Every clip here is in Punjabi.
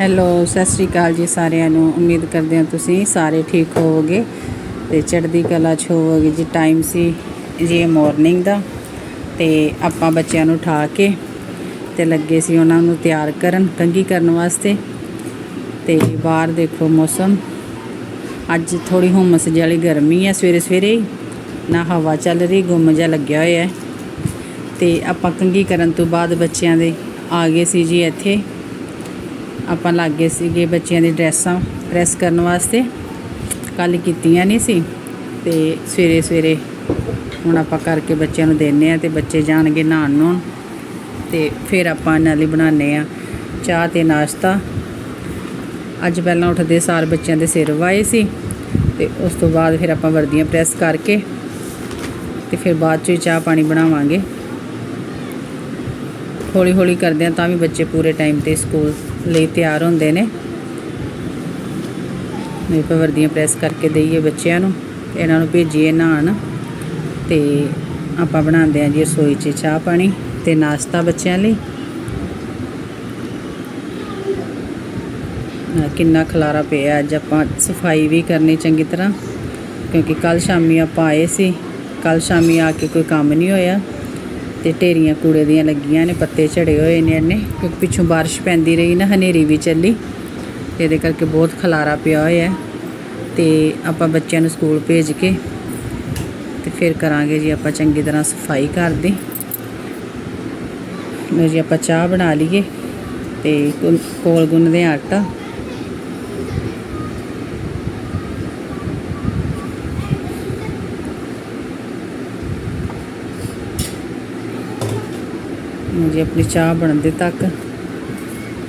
ਹੈਲੋ ਸਤਿ ਸ਼੍ਰੀ ਅਕਾਲ ਜੀ ਸਾਰਿਆਂ ਨੂੰ। ਉਮੀਦ ਕਰਦੇ ਹਾਂ ਤੁਸੀਂ ਸਾਰੇ ਠੀਕ ਹੋਵੋਗੇ ਤੇ ਚੜ੍ਹਦੀ ਕਲਾ 'ਚ ਹੋਵੋਗੇ। ਜੀ ਟਾਈਮ ਸੀ ਜੀ ਮਾਰਨਿੰਗ ਦਾ ਤੇ ਆਪਾਂ ਬੱਚਿਆਂ ਨੂੰ ਉਠਾ ਕੇ ਤੇ ਲੱਗੇ ਸੀ ਉਹਨਾਂ ਨੂੰ ਤਿਆਰ ਕਰਨ, ਕੰਘੀ ਕਰਨ ਵਾਸਤੇ। ਤੇ ਬਾਹਰ ਦੇਖੋ ਮੌਸਮ। ਅੱਜ ਥੋੜੀ ਹੁਮਸ ਜਿਹੀ ਵਾਲੀ ਗਰਮੀ ਹੈ ਸਵੇਰੇ ਸਵੇਰੇ ਨਾ ਹਵਾ ਚੱਲ ਰਹੀ, ਗੁੰਮ ਜਿਹਾ ਲੱਗਿਆ ਹੋਇਆ ਹੈ। ਤੇ ਆਪਾਂ ਕੰਘੀ ਕਰਨ ਤੋਂ ਬਾਅਦ ਬੱਚਿਆਂ ਦੇ ਆ ਗਏ ਸੀ ਜੀ ਇੱਥੇ। ਆਪਾਂ ਲੱਗੇ ਸੀਗੇ ਬੱਚਿਆਂ ਦੀ ਡਰੈਸਾਂ ਪ੍ਰੈਸ ਕਰਨ ਵਾਸਤੇ। ਕੱਲ ਕੀਤੀਆਂ ਨਹੀਂ ਸੀ ਤੇ ਸਵੇਰੇ ਸਵੇਰੇ ਹੁਣ ਆਪਾਂ ਕਰਕੇ ਬੱਚਿਆਂ ਨੂੰ ਦੇਣੇ ਆ ਤੇ ਬੱਚੇ ਜਾਣਗੇ ਨਹਾਉਣ ਨੂੰ ਤੇ ਫਿਰ ਆਪਾਂ ਇਹਨਾਂ ਲਈ ਬਣਾਉਂਦੇ ਆ ਚਾਹ ਤੇ ਨਾਸ਼ਤਾ। ਅੱਜ ਪਹਿਲਾਂ ਉੱਠਦੇ ਸਾਰ ਬੱਚਿਆਂ ਦੇ ਸਿਰ ਵਾਏ ਸੀ ਤੇ ਉਸ ਤੋਂ ਬਾਅਦ ਫਿਰ ਆਪਾਂ ਵਰਦੀਆਂ ਪ੍ਰੈਸ ਕਰਕੇ ਤੇ ਫਿਰ ਬਾਅਦ ਚ ਚਾਹ ਪਾਣੀ ਬਣਾਵਾਂਗੇ। ਹੌਲੀ ਹੌਲੀ ਕਰਦੇ ਆ ਤਾਂ ਵੀ ਬੱਚੇ ਪੂਰੇ ਟਾਈਮ ਤੇ ਸਕੂਲ ਲਈ ਤਿਆਰ ਹੁੰਦੇ ਨੇ। ਮੇਰੇ ਪਾ ਵਰਦੀਆਂ ਪ੍ਰੈਸ ਕਰਕੇ ਦਈਏ ਬੱਚਿਆਂ ਨੂੰ ਇਹਨਾਂ ਨੂੰ ਭੇਜੀਏ ਨਹਾਉਣ ਤੇ ਆਪਾਂ ਬਣਾਉਂਦੇ ਆ ਜੀ ਰਸੋਈ 'ਚ ਚਾਹ ਪਾਣੀ ਤੇ ਨਾਸ਼ਤਾ ਬੱਚਿਆਂ ਲਈ। ਕਿੰਨਾ ਖਲਾਰਾ ਪਿਆ, ਅੱਜ ਆਪਾਂ ਸਫ਼ਾਈ ਵੀ ਕਰਨੀ ਚੰਗੀ ਤਰ੍ਹਾਂ, ਕਿਉਂਕਿ ਕੱਲ ਸ਼ਾਮੀ ਆਪਾਂ ਆਏ ਸੀ ਕੱਲ ਸ਼ਾਮੀ ਆ ਕੇ ਕੋਈ ਕੰਮ ਨਹੀਂ ਹੋਇਆ। ਤੇ ਢੇਰੀਆਂ ਕੂੜੇ ਦੀਆਂ ਲੱਗੀਆਂ ਨੇ, ਪੱਤੇ ਝੜੇ ਹੋਏ ਨੇ ਇਹਨੇ ਕਿਉਂਕਿ ਪਿੱਛੋਂ ਬਾਰਿਸ਼ ਪੈਂਦੀ ਰਹੀ ਨਾ, ਹਨੇਰੀ ਵੀ ਚੱਲੀ। ਤੇ ਇਹਦੇ ਕਰਕੇ ਬਹੁਤ ਖਲਾਰਾ ਪਿਆ ਹੋਇਆ। ਹੈ ਤੇ ਆਪਾਂ ਬੱਚਿਆਂ ਨੂੰ ਸਕੂਲ ਭੇਜ ਕੇ ਤੇ ਫਿਰ ਕਰਾਂਗੇ ਜੀ ਆਪਾਂ ਚੰਗੀ ਤਰ੍ਹਾਂ ਸਫ਼ਾਈ ਘਰ ਦੀ। ਜੀ ਆਪਾਂ ਚਾਹ ਬਣਾ ਲਈਏ ਤੇ ਕੋਲ ਗੁੰਨਦੇ ਹਾਂ ਆਟਾ। ਜੀ, ਆਪਣੀ ਚਾਹ ਬਣਦੇ ਤੱਕ।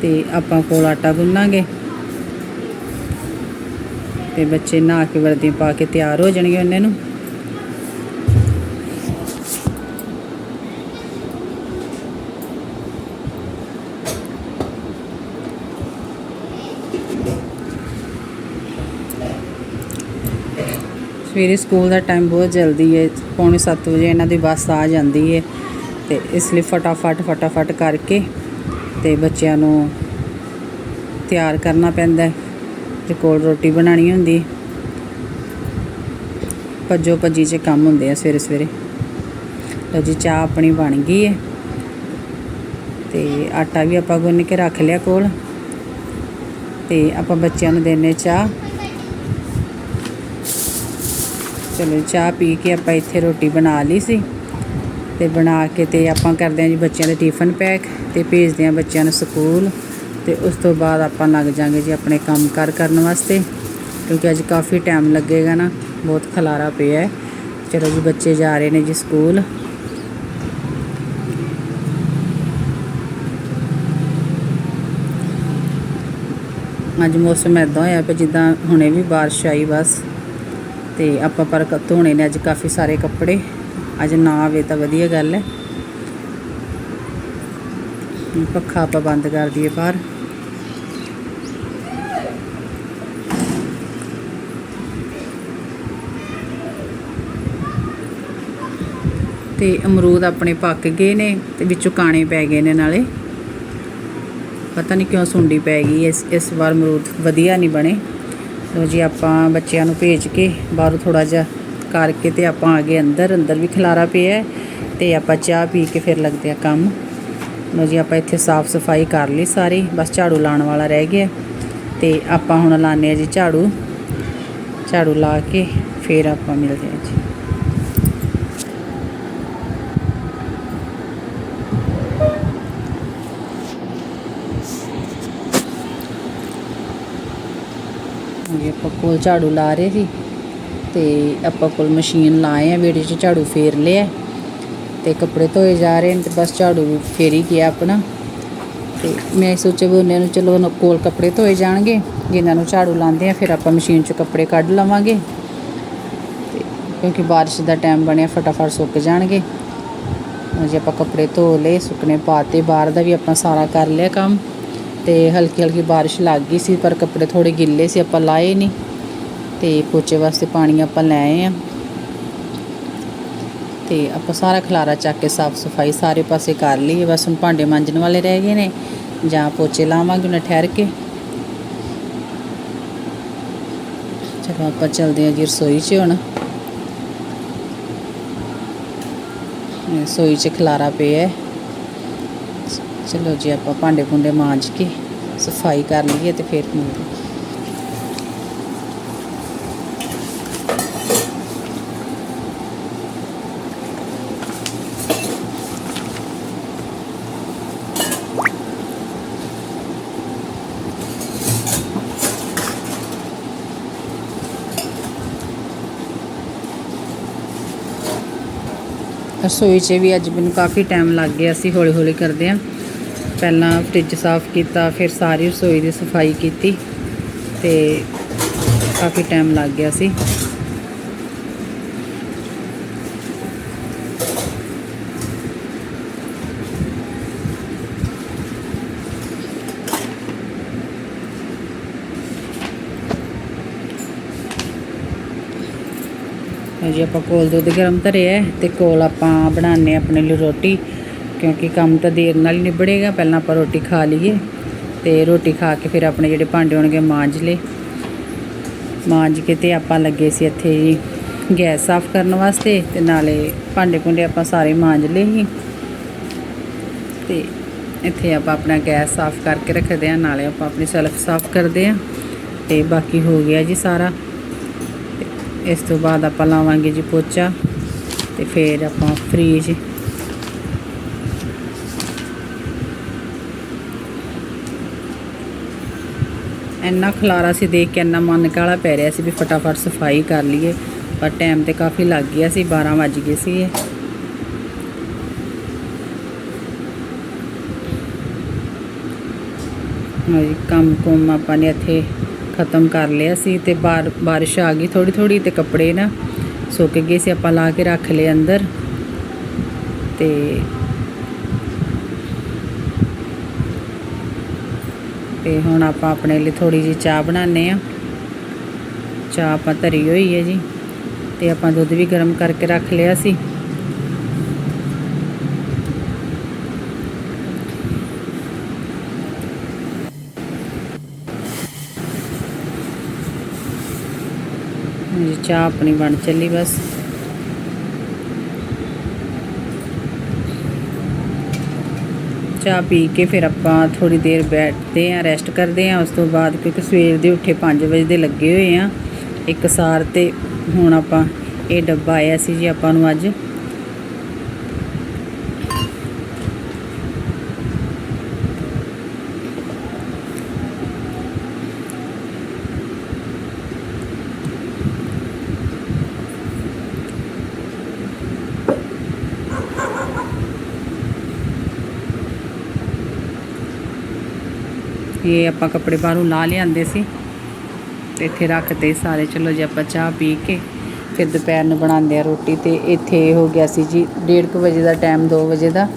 ਤੇ ਆਪਾਂ ਕੋਲ ਆਟਾ ਗੁੰਨਾਂਗੇ। ਤੇ ਬੱਚੇ ਨਹਾ ਕੇ ਵਰਦੀ ਪਾ ਕੇ ਤਿਆਰ ਹੋ ਜਾਣਗੇ ਉਹਨਾਂ ਨੂੰ। ਸਵੇਰੇ ਸਕੂਲ ਦਾ ਟਾਈਮ ਬਹੁਤ ਜਲਦੀ ਹੈ। ਪੌਣੇ 7 ਵਜੇ ਇਹਨਾਂ ਦੀ ਬੱਸ ਆ ਜਾਂਦੀ ਹੈ। ਤੇ ਇਸ ਲਈ ਫਟਾਫਟ ਫਟਾਫਟ ਕਰਕੇ ਤੇ ਬੱਚਿਆਂ ਨੂੰ ਤਿਆਰ ਕਰਨਾ ਪੈਂਦਾ ਹੈ। ਤੇ ਕੋਲ ਰੋਟੀ ਬਣਾਉਣੀ ਹੁੰਦੀ ਭੱਜੋ ਭੱਜੀ 'ਚ ਕੰਮ ਹੁੰਦੇ ਆ ਸਵੇਰੇ ਸਵੇਰੇ ਲਓ ਜੀ, ਚਾਹ ਆਪਣੀ ਬਣ ਗਈ ਹੈ। ਤੇ ਆਟਾ ਵੀ ਆਪਾਂ ਗੁੰਨ ਕੇ ਰੱਖ ਲਿਆ ਕੋਲ। ਤੇ ਆਪਾਂ ਬੱਚਿਆਂ ਨੂੰ ਦੇਣੇ ਚਾਹ। ਚਲੋ ਚਾਹ ਪੀ ਕੇ ਆਪਾਂ ਇੱਥੇ ਰੋਟੀ ਬਣਾ ਲਈ ਸੀ। ਤੇ ਬਣਾ ਕੇ ਤੇ ਆਪਾਂ ਕਰਦੇ ਹਾਂ ਜੀ ਬੱਚਿਆਂ ਦੇ ਟਿਫਨ ਪੈਕ ਤੇ ਭੇਜਦੇ ਹਾਂ ਬੱਚਿਆਂ ਨੂੰ ਸਕੂਲ ਤੇ ਉਸ ਤੋਂ ਬਾਅਦ ਆਪਾਂ ਲੱਗ ਜਾਾਂਗੇ ਜੀ ਆਪਣੇ ਕੰਮ ਕਾਰ ਕਰਨ ਵਾਸਤੇ ਕਿਉਂਕਿ ਅੱਜ ਕਾਫੀ ਟਾਈਮ ਲੱਗੇਗਾ ਨਾ, ਬਹੁਤ ਖਲਾਰਾ ਪਿਆ ਹੈ। ਚਲੋ ਜੀ ਬੱਚੇ ਜਾ ਰਹੇ ਨੇ ਜੀ ਸਕੂਲ। ਅੱਜ ਮੌਸਮ ਐਦਾਂ ਹੋਇਆ ਪਿਆ ਜਿੱਦਾਂ ਹੁਣੇ ਵੀ ਬਾਰਿਸ਼ ਆਈ ਬਸ ਤੇ ਆਪਾਂ ਪਰ ਕ- ਧੋਣੇ ਨੇ ਅੱਜ ਕਾਫੀ ਸਾਰੇ ਕੱਪੜੇ। ਅੱਜ ਨਾ ਆਵੇ ਤਾਂ ਵਧੀਆ ਗੱਲ ਹੈ ਪੱਖਾ ਆਪਾਂ ਬੰਦ ਕਰ ਦਈਏ ਬਾਹਰ। ਤੇ ਅਮਰੂਦ ਆਪਣੇ ਪੱਕ ਗਏ ਨੇ ਤੇ ਵਿੱਚੋਂ ਕਾਣੇ ਪੈ ਗਏ ਨੇ ਨਾਲੇ। ਪਤਾ ਨਹੀਂ ਕਿਉਂ ਸੁੰਡੀ ਪੈ ਗਈ ਇਸ ਇਸ ਵਾਰ ਅਮਰੂਦ ਵਧੀਆ ਨਹੀਂ ਬਣੇ। ਲੋ ਜੀ ਆਪਾਂ ਬੱਚਿਆਂ ਨੂੰ ਭੇਜ ਕੇ ਬਾਹਰੋਂ ਥੋੜਾ ਜਿਹਾ ਕਰਕੇ ਤੇ ਆਪਾਂ ਆ ਗਏ ਅੰਦਰ ਅੰਦਰ ਵੀ ਖਲਾਰਾ ਪਿਆ ਹੈ ਤੇ ਆਪਾਂ ਚਾਹ ਪੀ ਕੇ ਫਿਰ ਲੱਗਦੇ ਆ ਕੰਮ। ਲੋ ਜੀ, ਆਪਾਂ ਇੱਥੇ ਸਾਫ਼ ਸਫ਼ਾਈ ਕਰ ਲਈ ਸਾਰੀ, ਬਸ ਝਾੜੂ ਲਾਉਣ ਵਾਲਾ ਰਹਿ ਗਿਆ। ਤੇ ਆਪਾਂ ਹੁਣ ਲਾਣੇ ਆ ਜੀ ਝਾੜੂ। ਝਾੜੂ ਲਾ ਕੇ ਫਿਰ ਆਪਾਂ ਮਿਲਦੇ ਆ ਜੀ। ਜੀ, ਆਪਾਂ ਕੋਲ ਝਾੜੂ ਲਾ ਰਹੇ ਸੀ। ਤੇ ਆਪਾਂ ਕੋਲ ਮਸ਼ੀਨ ਲਾਏ ਆ, ਵਿਹੜੇ 'ਚ ਝਾੜੂ ਫੇਰ ਲਿਆ। ਤੇ ਕੱਪੜੇ ਧੋਏ ਜਾ ਰਹੇ ਨੇ ਤੇ ਬਸ ਝਾੜੂ ਫੇਰ ਹੀ ਗਿਆ ਆਪਣਾ। ਤੇ ਮੈਂ ਸੋਚਿਆ ਵੀ ਉਹਨਾਂ ਨੂੰ ਚਲੋ ਕੋਲ ਕੱਪੜੇ ਧੋਏ ਜਾਣਗੇ, ਜਿਨ੍ਹਾਂ ਨੂੰ ਝਾੜੂ ਲਾਉਂਦੇ ਆ, ਫਿਰ ਆਪਾਂ ਮਸ਼ੀਨ 'ਚ ਕੱਪੜੇ ਕੱਢ ਲਵਾਂਗੇ। ਤੇ ਕਿਉਂਕਿ ਬਾਰਿਸ਼ ਦਾ ਟਾਈਮ ਬਣਿਆ, ਫਟਾਫਟ ਸੁੱਕ ਜਾਣਗੇ। ਜੇ ਆਪਾਂ ਕੱਪੜੇ ਧੋ ਲਏ, ਸੁੱਕਣੇ ਪਾਤੇ, ਬਾਹਰ ਦਾ ਵੀ ਆਪਾਂ ਸਾਰਾ ਕਰ ਲਿਆ ਕੰਮ। ਤੇ ਹਲਕੀ ਹਲਕੀ ਬਾਰਿਸ਼ ਲੱਗ ਗਈ ਸੀ, ਪਰ ਕੱਪੜੇ ਥੋੜੇ ਗਿੱਲੇ ਸੀ, ਆਪਾਂ ਲਾਏ ਨਹੀਂ ਤੇ ਪੋਚੇ ਵਾਸਤੇ ਪਾਣੀ ਆਪਾਂ ਲੈ ਆਏ ਆ। ਤੇ ਆਪਾਂ ਸਾਰਾ ਖਲਾਰਾ ਚੱਕ ਕੇ ਸਾਫ਼ ਸਫ਼ਾਈ ਸਾਰੇ ਪਾਸੇ ਕਰ ਲਈ ਬਸ ਹੁਣ ਭਾਂਡੇ ਮਾਂਜਣ ਵਾਲੇ ਰਹਿ ਗਏ ਨੇ, ਜਾਂ ਪੋਚੇ ਲਾਵਾਂਗੇ ਉਹਨਾਂ ਠਹਿਰ ਕੇ। ਚਲੋ ਆਪਾਂ ਚੱਲਦੇ ਆ ਜੀ ਰਸੋਈ 'ਚ ਹੁਣ। ਰਸੋਈ 'ਚ ਖਲਾਰਾ ਪਿਆ ਹੈ। ਚਲੋ ਜੀ ਆਪਾਂ ਭਾਂਡੇ ਭੁੰਡੇ ਮਾਂਜ ਕੇ ਸਫ਼ਾਈ ਕਰ ਲਈਏ ਤੇ ਫਿਰ ਮਿਲਦੇ ਰਸੋਈ 'ਚ ਵੀ ਅੱਜ ਮੈਨੂੰ ਕਾਫੀ ਟਾਈਮ ਲੱਗ ਗਿਆ ਅਸੀਂ ਹੌਲੀ ਹੌਲੀ ਕਰਦੇ ਆ। ਪਹਿਲਾਂ ਫ੍ਰਿਜ ਸਾਫ਼ ਕੀਤਾ, ਫਿਰ ਸਾਰੀ ਰਸੋਈ ਦੀ ਸਫ਼ਾਈ ਕੀਤੀ ਤੇ ਕਾਫੀ ਟਾਈਮ ਲੱਗ ਗਿਆ ਸੀ। ਜੀ, ਆਪਾਂ ਕੋਲ ਦੁੱਧ ਗਰਮ ਧਰਿਆ ਹੈ ਤੇ ਕੋਲ ਆਪਾਂ ਬਣਾਉਂਦੇ ਹਾਂ ਆਪਣੇ ਲਈ ਰੋਟੀ, ਕਿਉਂਕਿ ਕੰਮ ਤਾਂ ਦੇਰ ਨਾਲ ਹੀ ਨਿਬੜੇਗਾ, ਪਹਿਲਾਂ ਆਪਾਂ ਰੋਟੀ ਖਾ ਲਈਏ ਤੇ ਰੋਟੀ ਖਾ ਕੇ ਫਿਰ ਆਪਣੇ ਜਿਹੜੇ ਭਾਂਡੇ ਹੋਣਗੇ ਮਾਂਜ ਲਏ। ਮਾਂਜ ਕੇ ਤੇ ਆਪਾਂ ਲੱਗੇ ਸੀ ਇੱਥੇ ਜੀ ਗੈਸ ਸਾਫ਼ ਕਰਨ ਵਾਸਤੇ ਤੇ ਨਾਲੇ ਭਾਂਡੇ ਭੁੰਡੇ ਆਪਾਂ ਸਾਰੇ ਮਾਂਜ ਲਏ ਸੀ। ਤੇ ਇੱਥੇ ਆਪਾਂ ਆਪਣਾ ਗੈਸ ਸਾਫ਼ ਕਰਕੇ ਰੱਖਦੇ ਆ ਨਾਲੇ ਆਪਾਂ ਆਪਣੀ ਸੈਲਫ ਸਾਫ਼ ਕਰਦੇ ਆ ਤੇ ਬਾਕੀ ਹੋ ਗਿਆ ਜੀ ਸਾਰਾ। ਇਸ ਤੋਂ ਬਾਅਦ ਆਪਾਂ ਲਾਵਾਂਗੇ ਜੀ ਪੋਚਾ ਤੇ ਫਿਰ ਆਪਾਂ ਫ੍ਰੀਜ। ਇੰਨਾ ਖਲਾਰਾ ਸੀ ਦੇਖ ਕੇ ਇੰਨਾ ਮਨ ਕਾਲਾ ਪੈ ਰਿਹਾ ਸੀ ਵੀ ਫਟਾਫਟ ਸਫ਼ਾਈ ਕਰ ਲਈਏ, ਪਰ ਟਾਈਮ ਤੇ ਕਾਫੀ ਲੱਗ ਗਿਆ ਸੀ 12 ਵੱਜ ਗਏ ਸੀ। ਇਹ ਹਾਂਜੀ, ਕੰਮ ਕੁਮ ਆਪਾਂ ਨੇ ਇੱਥੇ ਖਤਮ ਕਰ ਲਿਆ ਸੀ ਤੇ ਬਾਰ ਬਾਰਿਸ਼ ਆ ਗਈ ਥੋੜੀ ਥੋੜੀ ਤੇ ਕੱਪੜੇ ਨਾ ਸੁੱਕ ਗਏ ਸੀ, ਆਪਾਂ ਲਾ ਕੇ ਰੱਖ ਲਏ ਅੰਦਰ। ਤੇ ਤੇ ਹੁਣ ਆਪਾਂ ਆਪਣੇ ਲਈ ਥੋੜੀ ਜੀ ਚਾਹ ਬਣਾਉਂਦੇ ਆ ਚਾਹ ਆਪਾਂ ਧਰੀ ਹੋਈ ਹੈ ਜੀ। ਤੇ ਆਪਾਂ ਦੁੱਧ ਵੀ ਗਰਮ ਕਰਕੇ ਰੱਖ ਲਿਆ ਸੀ ਜੀ ਚਾਹ ਆਪਣੀ ਬਣ ਚੱਲੀ ਬਸ। ਚਾਹ ਪੀ ਕੇ ਫਿਰ ਆਪਾਂ ਥੋੜੀ ਦੇਰ ਬੈਠਦੇ ਆਂ ਰੈਸਟ ਕਰਦੇ ਆਂ ਉਸ ਤੋਂ ਬਾਅਦ ਕਿਉਂਕਿ ਸਵੇਰ ਦੇ ਉੱਠੇ 5 ਵਜੇ ਦੇ ਲੱਗੇ ਹੋਏ ਆਂ ਇੱਕ ਸਾਰ ਤੇ ਹੁਣ ਆਪਾਂ ਇਹ ਡੱਬਾ ਆਇਆ ਸੀ ਜੀ ਆਪਾਂ ਨੂੰ ਅੱਜ। ਇਹ ਆਪਾਂ ਕੱਪੜੇ ਬਾਹਰੋਂ ਲਾ ਲਿਆਂਦੇ ਸੀ ਤੇ ਇੱਥੇ ਰੱਖਦੇ ਸਾਰੇ, ਚਲੋ ਜੀ ਆਪਾਂ ਚਾਹ ਪੀ ਕੇ ਫਿਰ ਦੁਪਹਿਰ ਨੂੰ ਬਣਾਉਂਦੇ ਆ ਰੋਟੀ ਤੇ ਇੱਥੇ ਹੋ ਗਿਆ ਸੀ ਜੀ 1:30 ਵਜੇ ਦਾ ਟਾਈਮ 2 ਵਜੇ ਦਾ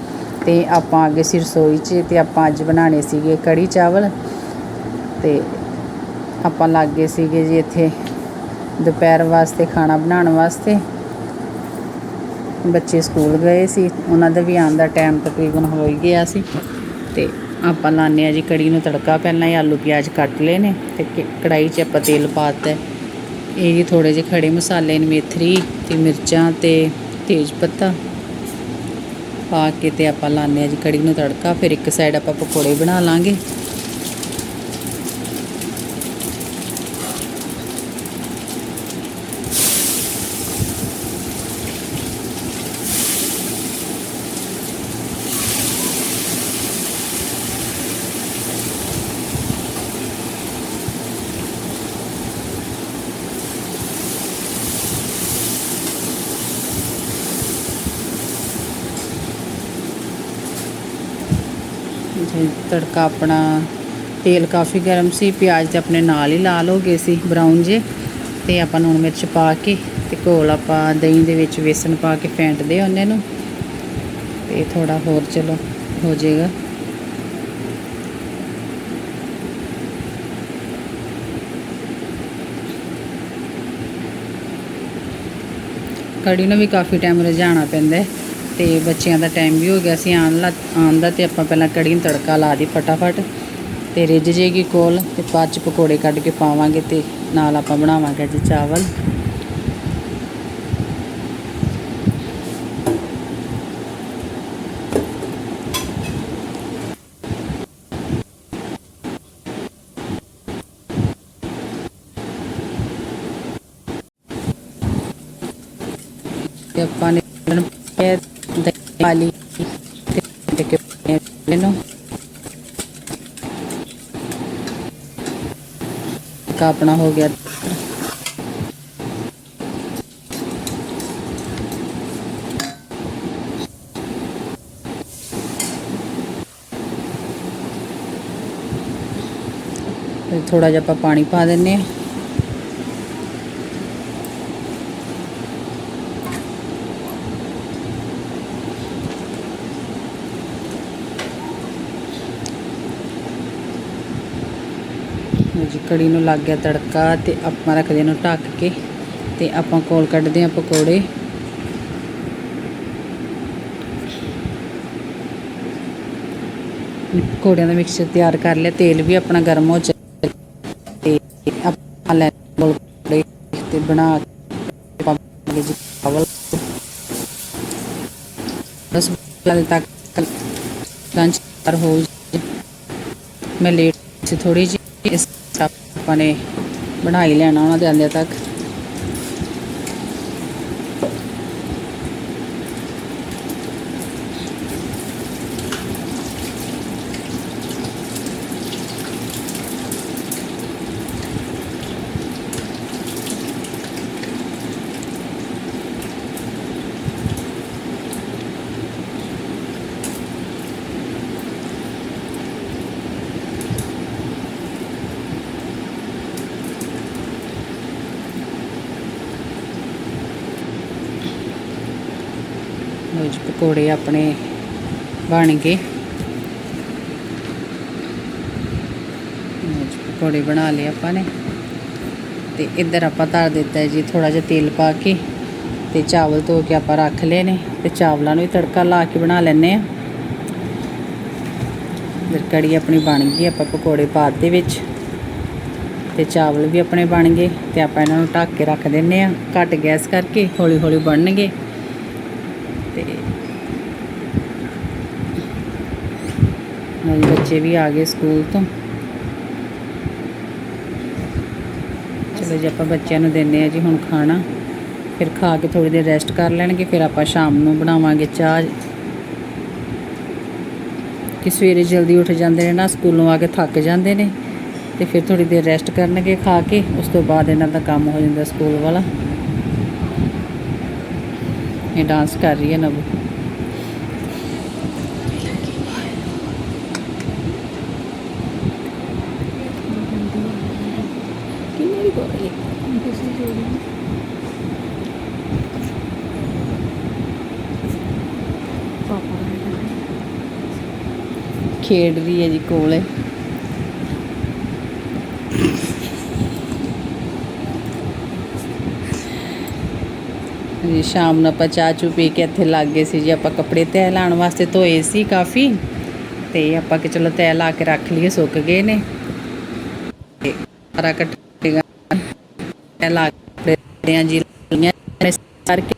ਤੇ ਆਪਾਂ ਆ ਗਏ ਸੀ ਰਸੋਈ 'ਚ ਤੇ ਆਪਾਂ ਅੱਜ ਬਣਾਣੇ ਸੀਗੇ ਕੜੀ ਚਾਵਲ ਤੇ ਆਪਾਂ ਲੱਗ ਗਏ ਸੀਗੇ ਜੀ ਇੱਥੇ ਦੁਪਹਿਰ ਵਾਸਤੇ ਖਾਣਾ ਬਣਾਉਣ ਵਾਸਤੇ। ਬੱਚੇ ਸਕੂਲ ਗਏ ਸੀ, ਉਹਨਾਂ ਦਾ ਵੀ ਆਉਣ ਦਾ ਟਾਈਮ ਤਕਰੀਬਨ ਹੋ ਹੀ ਗਿਆ ਸੀ ਤੇ ਆਪਾਂ ਲਾਉਂਦੇ ਆ ਜੀ, ਕੜੀ ਨੂੰ ਤੜਕਾ ਪਹਿਲਾਂ ਹੀ ਆਲੂ ਪਿਆਜ਼ ਕੱਟ ਲਏ ਨੇ ਤੇ ਕ- ਕੜਾਈ 'ਚ ਆਪਾਂ ਤੇਲ ਪਾਤਾ। ਇਹ ਜੀ ਥੋੜੇ ਜਿਹੇ ਖੜੇ ਮਸਾਲੇ ਨੇ ਮੇਥਰੀ, ਤੇ ਮਿਰਚਾਂ ਤੇ ਤੇਜ ਪੱਤਾ ਪਾ ਕੇ ਤੇ ਆਪਾਂ ਲਾਉਂਦੇ ਆ ਜੀ, ਕੜੀ ਨੂੰ ਤੜਕਾ। ਫਿਰ ਇੱਕ ਸਾਈਡ ਆਪਾਂ ਪਕੌੜੇ ਬਣਾ ਲਾਂਗੇ। ਜੀ ਤੜਕਾ ਆਪਣਾ, ਤੇਲ ਕਾਫੀ ਗਰਮ ਸੀ, ਪਿਆਜ਼ ਤੇ ਆਪਣੇ ਨਾਲ ਹੀ ਲਾਲ ਹੋ ਗਏ ਸੀ ਬਰਾਊਨ ਜੇ। ਤੇ ਆਪਾਂ ਲੂਣ ਮਿਰਚ ਪਾ ਕੇ ਤੇ ਘੋਲ ਆਪਾਂ ਦਹੀਂ ਦੇ ਵਿੱਚ ਵੇਸਣ ਪਾ ਕੇ ਫੈਂਟਦੇ ਉਹਨੇ ਨੂੰ। ਤੇ ਥੋੜਾ ਹੋਰ ਚਲੋ, ਹੋ ਜਾਏਗਾ। ਕੜੀ ਨੂੰ ਵੀ ਕਾਫੀ ਟਾਈਮ ਰਝਾਉਣਾ ਪੈਂਦਾ ਹੈ। ਤੇ ਬੱਚਿਆਂ ਦਾ ਟਾਈਮ ਵੀ ਹੋ ਗਿਆ ਸੀ। ਆਉਣ ਲਾ ਆਉਣ ਦਾ ਤੇ ਆਪਾਂ ਪਹਿਲਾਂ ਕੜੀ ਨੂੰ ਤੜਕਾ ਲਾ ਦੀ ਫਟਾਫਟ ਤੇ ਰਿੱਝ ਜੇਗੀ ਕੋਲ ਤੇ ਬਾਅਦ ਚ ਪਕੌੜੇ ਕੱਢ ਕੇ ਪਾਵਾਂਗੇ ਤੇ ਨਾਲ ਆਪਾਂ ਬਣਾਵਾਂਗੇ ਅੱਜ ਚਾਵਲ। ਆਪਾਂ ਨੇ ਦਹੀਂ ਵਾਲੀ ਤੇ ਕਿ ਇਹਨੂੰ ਕਾ ਆਪਣਾ ਹੋ ਗਿਆ ਤੇ ਥੋੜਾ ਜਿਹਾ ਆਪਾਂ ਪਾਣੀ ਪਾ ਦਿੰਨੇ ਆ ਲਓ ਜੀ ਕੜੀ ਨੂੰ ਲੱਗ ਗਿਆ ਤੜਕਾ ਤੇ ਆਪਾਂ ਰੱਖਦੇ ਇਹਨੂੰ ਢੱਕ ਕੇ ਤੇ ਆਪਾਂ ਕੋਲ ਕੱਢਦੇ ਆ ਪਕੌੜੇ। ਪਕੌੜਿਆਂ ਦਾ ਮਿਕਸਚਰ ਤਿਆਰ ਕਰ ਲਿਆ, ਤੇਲ ਵੀ ਆਪਣਾ ਗਰਮ ਹੋ ਚੱਲਿਆ ਤੇ ਆਪਾਂ ਲੈ ਪਕੌੜੇ ਤੇ ਬਣਾ ਪਾਵਾਂਗੇ ਜੀ ਚਾਵਲ। ਬਸ ਹਾਲੇ ਤੱਕ ਲੰਚ ਤਿਆਰ ਹੋ ਮੈਂ ਲੇਟ ਸੀ ਥੋੜੀ ਜਿਹੀ। ਆਪਾਂ ਨੇ ਬਣਾ ਹੀ ਲੈਣਾ ਉਹਨਾਂ ਦੇ ਆਂਦਿਆਂ ਤੱਕ। ਲਓ ਜੀ ਪਕੌੜੇ ਆਪਣੇ ਬਣ ਗਏ। ਪਕੌੜੇ ਬਣਾ ਲਏ ਆਪਾਂ ਨੇ। ਤੇ ਇੱਧਰ ਆਪਾਂ ਧਰ ਦਿੱਤਾ ਜੀ ਥੋੜਾ ਜਿਹਾ ਤੇਲ ਪਾ ਕੇ ਤੇ ਚਾਵਲ ਧੋ ਕੇ ਆਪਾਂ ਰੱਖ ਲਏ ਨੇ ਤੇ ਚਾਵਲਾਂ ਨੂੰ ਵੀ ਤੜਕਾ ਲਾ ਕੇ ਬਣਾ ਲੈਣੇ ਆ ਫਿਰ ਕੜੀ ਆਪਣੀ ਬਣ ਗਈ ਆਪਾਂ ਪਕੌੜੇ ਪਾ ਦੇ ਵਿੱਚ। ਤੇ ਚਾਵਲ ਵੀ ਆਪਣੇ ਬਣ ਗਏ ਤੇ ਆਪਾਂ ਇਹਨਾਂ ਨੂੰ ਢੱਕ ਕੇ ਰੱਖ ਦਿੰਨੇ ਆ ਘੱਟ ਗੈਸ ਕਰਕੇ ਹੌਲੀ ਹੌਲੀ ਬਣਨਗੇ। ਤੇ ਮੇਰੇ ਬੱਚੇ ਵੀ ਆ ਗਏ ਸਕੂਲ ਤੋਂ। ਚਲੋ ਜੀ, ਆਪਾਂ ਬੱਚਿਆਂ ਨੂੰ ਦਿੰਨੇ ਆ ਜੀ ਹੁਣ ਖਾਣਾ। ਫਿਰ ਖਾ ਕੇ ਥੋੜੀ ਦੇਰ ਰੈਸਟ ਕਰ ਲੈਣਗੇ, ਫਿਰ ਆਪਾਂ ਸ਼ਾਮ ਨੂੰ ਬਣਾਵਾਂਗੇ ਚਾਹ। ਕਿ ਸਵੇਰੇ ਜਲਦੀ ਉੱਠ ਜਾਂਦੇ ਨੇ ਨਾ, ਸਕੂਲੋਂ ਆ ਕੇ ਥੱਕ ਜਾਂਦੇ ਨੇ। ਤੇ ਫਿਰ ਥੋੜੀ ਦੇਰ ਰੈਸਟ ਕਰਨਗੇ ਖਾ ਕੇ, ਉਸ ਤੋਂ ਬਾਅਦ ਇਹਨਾਂ ਦਾ ਕੰਮ ਹੋ ਜਾਂਦਾ ਸਕੂਲ ਵਾਲਾ। ਇਹ ਡਾਂਸ ਕਰ ਰਹੀ ਹੈ ਨਵ। ਕਿੰਨੀ ਗੋਰੀ ਖੇਡ ਰਹੀ ਹੈ ਜੀ ਕੋਲੇ। ਜੀ ਸ਼ਾਮ ਨੂੰ ਆਪਾਂ ਚਾਹ ਚੂ ਪੀ ਕੇ ਇੱਥੇ ਲੱਗ ਗਏ ਸੀ ਜੀ, ਆਪਾਂ ਕੱਪੜੇ ਤੈਅ ਲਾਉਣ ਵਾਸਤੇ ਧੋਏ ਸੀ ਕਾਫੀ। ਤੇ ਆਪਾਂ ਕਿ ਚਲੋ ਤੈਅ ਲਾ ਕੇ ਰੱਖ ਲਈਏ, ਸੁੱਕ ਗਏ ਨੇ। ਤੇ ਸਾਰਾ ਕੱਟੇਗਾ ਤੈਅ ਲਾ ਕੇ ਆ ਜੀ, ਲਈਆਂ ਕਰਕੇ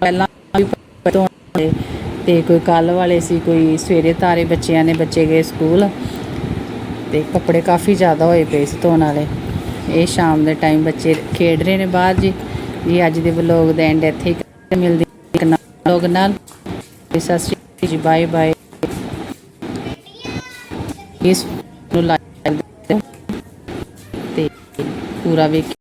ਪਹਿਲਾਂ ਵੀ ਧੋਣੇ ਤੇ ਕੋਈ ਕੱਲ ਵਾਲੇ ਸੀ, ਕੋਈ ਸਵੇਰੇ ਤਾਰੇ ਬੱਚਿਆਂ ਨੇ ਬੱਚੇ ਗਏ ਸਕੂਲ। ਤੇ ਕੱਪੜੇ ਕਾਫੀ ਜ਼ਿਆਦਾ ਹੋਏ ਪਏ ਸੀ ਧੋਣ ਵਾਲੇ। ਇਹ ਸ਼ਾਮ ਦੇ ਟਾਈਮ ਬੱਚੇ ਖੇਡ ਰਹੇ ਨੇ ਬਾਹਰ ਜੀ। ਜੀ ਅੱਜ ਦੇ ਵਲੋਗ ਦਾ ਐਂਡ ਇੱਥੇ ਹੀ ਇੱਕ ਨਵੇਂ ਵਲੋਗ ਨਾਲ। ਸਤਿ ਸ਼੍ਰੀ ਅਕਾਲ ਜੀ ਬਾਏ ਬਾਏ ਇਸ ਨੂੰ ਲਾਈਕ ਤੇ ਪੂਰਾ ਵੇਖ